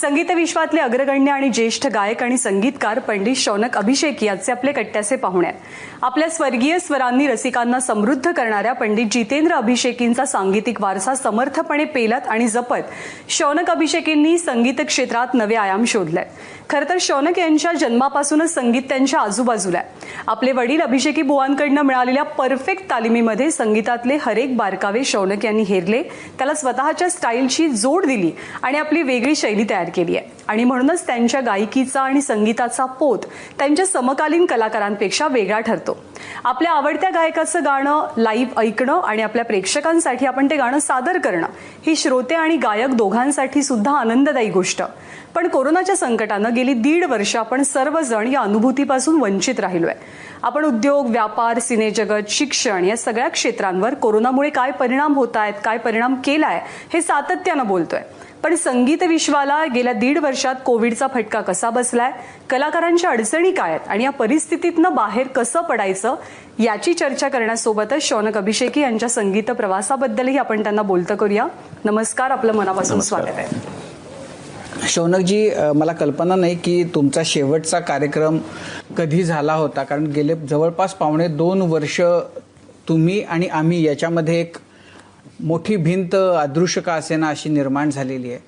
संगीत विश्वातले अग्रगण्य आणि ज्येष्ठ गायक आणि संगीतकार पंडित शौनक अभिषेक याचे आपले कट्ट्याचे पाहुणे आहेत. आपल्या स्वर्गीय स्वरांनी रसिकांना समृद्ध करणाऱ्या पंडित जितेंद्र अभिषेकींचा सांगीतिक वारसा समर्थपणे पेलत आणि जपत शौनक अभिषेकींनी संगीत क्षेत्रात नवे आयाम शोधले. खरं तर शौनक यांच्या जन्मापासूनच संगीत त्यांच्या आजूबाजूला आहे. आपले वडील अभिषेकी बुवांकडनं मिळालेल्या परफेक्ट तालिमीमध्ये संगीतातले हरेक बारकावे शौनक यांनी हेरले. त्याला स्वतःच्या स्टाईलची जोड दिली आणि आपली वेगळी शैली तयार केली आहे. आणि म्हणूनच त्यांच्या गायकीचा आणि संगीताचा पोत त्यांच्या समकालीन कलाकारांपेक्षा वेगळा ठरतो. आपल्या आवडत्या गायकाचं गाणं लाईव्ह ऐकणं आणि आपल्या प्रेक्षकांसाठी आपण ते गाणं सादर करणं ही श्रोते आणि गायक दोघांसाठी सुद्धा आनंददायी गोष्ट. पण कोरोनाच्या संकटानं गेली दीड वर्ष आपण सर्वजण या अनुभूतीपासून वंचित राहिलोय. आपण उद्योग व्यापार सिनेजगत शिक्षण या सगळ्या क्षेत्रांवर कोरोनामुळे काय परिणाम होत आहेत काय परिणाम केलाय हे सातत्यानं बोलतोय. पण संगीत विश्वाला गेल्या दीड वर्षात कोविडचा फटका कसा बसलाय कलाकारांच्या अडचणी काय आहेत आणि या परिस्थितीतनं बाहेर कसं पडायचं याची चर्चा करण्यासोबतच शौनक अभिषेकी यांच्या संगीत प्रवासाबद्दलही आपण त्यांना बोलतं करूया. नमस्कार आपलं मनापासून स्वागत आहे. शौनकजी मला कल्पना नाही की तुमचा शेवटचा कार्यक्रम कधी झाला होता? कारण गेले जवळपास पावणे दोन वर्ष तुम्ही आणि आम्ही याच्यामध्ये एक मोठी भिंत अदृश्य का असेना अशी निर्माण झालेली आहे.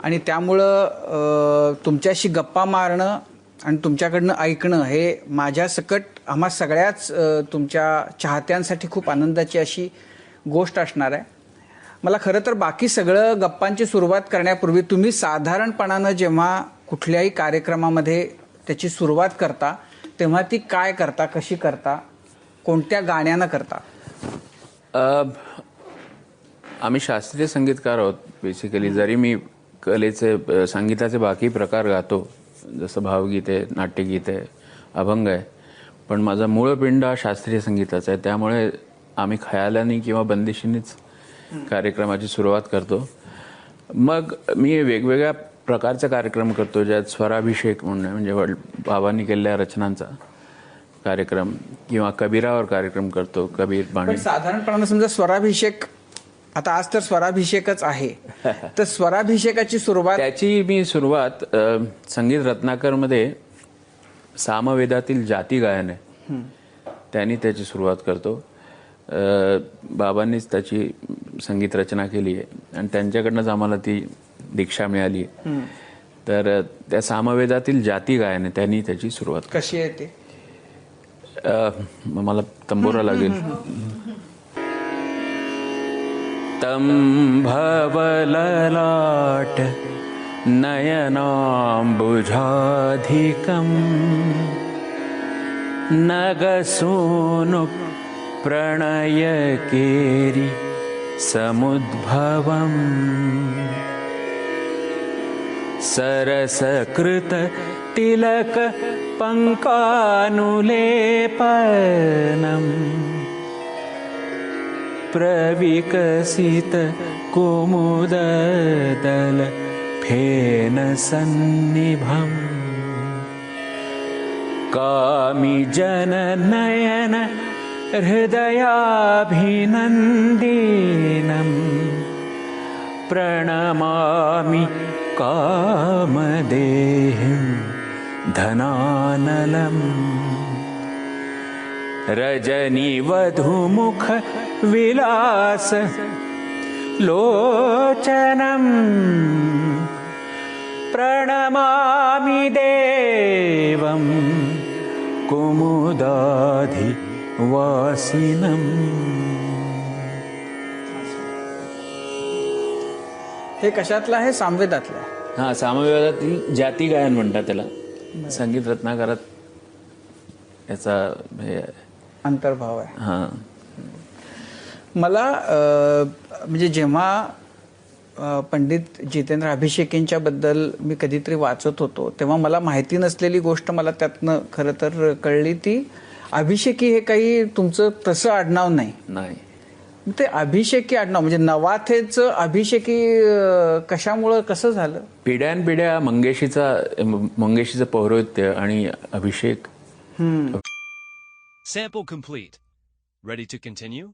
आणि त्यामुळं तुमच्याशी गप्पा मारणं आणि तुमच्याकडनं ऐकणं हे माझ्या सकट आम्हा सगळ्याच तुमच्या चाहत्यांसाठी खूप आनंदाची अशी गोष्ट असणार आहे. मला खरं तर बाकी सगळं गप्पांची सुरुवात करण्यापूर्वी तुम्ही साधारणपणानं जेव्हा कुठल्याही कार्यक्रमामध्ये त्याची सुरुवात करता तेव्हा ती काय करता कशी करता कोणत्या गाण्यानं करता? आम्ही शास्त्रीय संगीतकार आहोत बेसिकली जरी मी कलेचे संगीताचे बाकी प्रकार गातो जसं भावगीत आहे नाट्यगीत आहे अभंग आहे पण माझा मूळ पिंड हा शास्त्रीय संगीताचा आहे. त्यामुळे आम्ही खयालानी किंवा बंदिशीनीच कार्यक्रमाची सुरुवात करतो. मग मी वेगवेगळ्या प्रकारचे कार्यक्रम करतो ज्यात स्वराभिषेक म्हणून म्हणजे वड- बाबांनी केलेल्या रचनांचा कार्यक्रम किंवा कबीरावर कार्यक्रम करतो कबीर बाणी साधारणपणानं समजा स्वराभिषेक आता आज तर स्वराभिषेकच आहे. तर स्वराभिषेकाची सुरुवात त्याची मी सुरुवात संगीत रत्नाकरमध्ये सामवेदातील जाती गायन आहे. त्यांनी त्याची सुरुवात करतो. बाबांनीच त्याची संगीत रचना केली आहे. आणि त्यांच्याकडनंच आम्हाला ती दीक्षा मिळाली आहे. तर त्या सामवेदातील जाती गायन आहे त्यांनी त्याची सुरुवात कशी आहे ते? मला तंबोरा लागेल. तंभवललाट नयनाम्बुजाधिकम्। नगसूनु प्रणयकेरि समुद्भवम्। सरसकृत तिलक पङ्कानुलेपनम्। प्रविकसित कुमुददल फेन सन्निभम्। कामि जननयन हृदयाभिनन्दिनम् प्रणमामि कामदेहिं धनानलम्। रजनीवधूमुख विलास लोचनम् प्रणमामि देवं कुमुदाधिवासिनम् हे कशातलं आहे? सामवेदातलं आहे. हा सामवेदातील जाती गायन म्हणतात त्याला. संगीत रत्नाकरात याचा हे. अंतर्भाव आहे. हा. मला म्हणजे जेव्हा पंडित जितेंद्र अभिषेकींच्या बद्दल मी कधीतरी वाचत होतो तेव्हा मला माहिती नसलेली गोष्ट मला त्यातनं खरं तर कळली ती. अभिषेकी हे काही तुमचं तसं आडनाव नाही. नाही. ते अभिषेकी आडनाव म्हणजे नवाथेचं अभिषेकी कशामुळं कसं झालं? पिढ्यानपिढ्या मंगेशीचा मंगेशीचं पौरोहित्य आणि अभिषेक. Sample complete. Ready to continue?